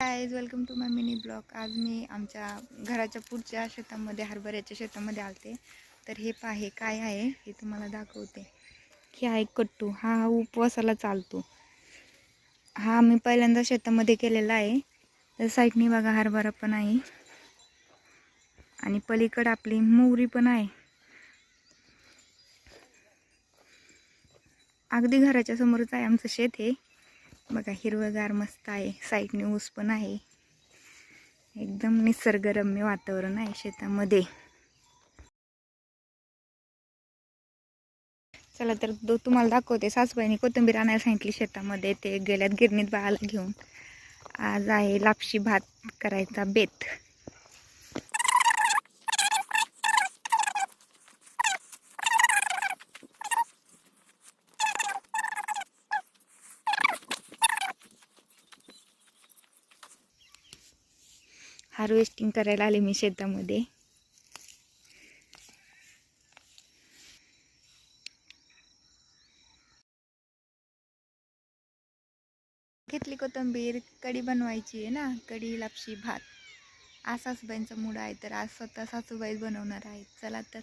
Guys welcome to my mini blog आज मी आमच्या घराच्या पुढच्या शेतामध्ये हरभऱ्याच्या शेतामध्ये आलते. तर हे पाहे काय आहे हे तुम्हाला दाखवते. हे आहे कट्टू. हा उपवासाला चालतो. हा मी पहिल्यांदा शेतामध्ये केलेला आहे. तर साईडनी बघा हरभरा पण आहे. आणि पलीकडं आपली मोहरी पण आहे. अगदी घराच्या समोरच आहे आमचं शेत हे. बघा हिरवंगार मस्त आहे. साईडने ऊस पण आहे. एकदम निसर्गरम्य वातावरण आहे शेतामध्ये. चला तर दो तुम्हाला दाखवते. सासूबाईने कोथिंबीर आणायला सांगितली शेतामध्ये. ते गेल्यात गिरणीत बाळाला घेऊन. आज आहे लापशी भात करायचा बेत. हार्वेस्टिंग करायला आले मी शेतामध्ये. घेतली कोथिंबीर कढी बनवायची आहे ना कढी लापशी भात. आज सासूबाईंचा मूड आहे तर आज स्वतः सासूबाई बनवणार आहेत चला तर.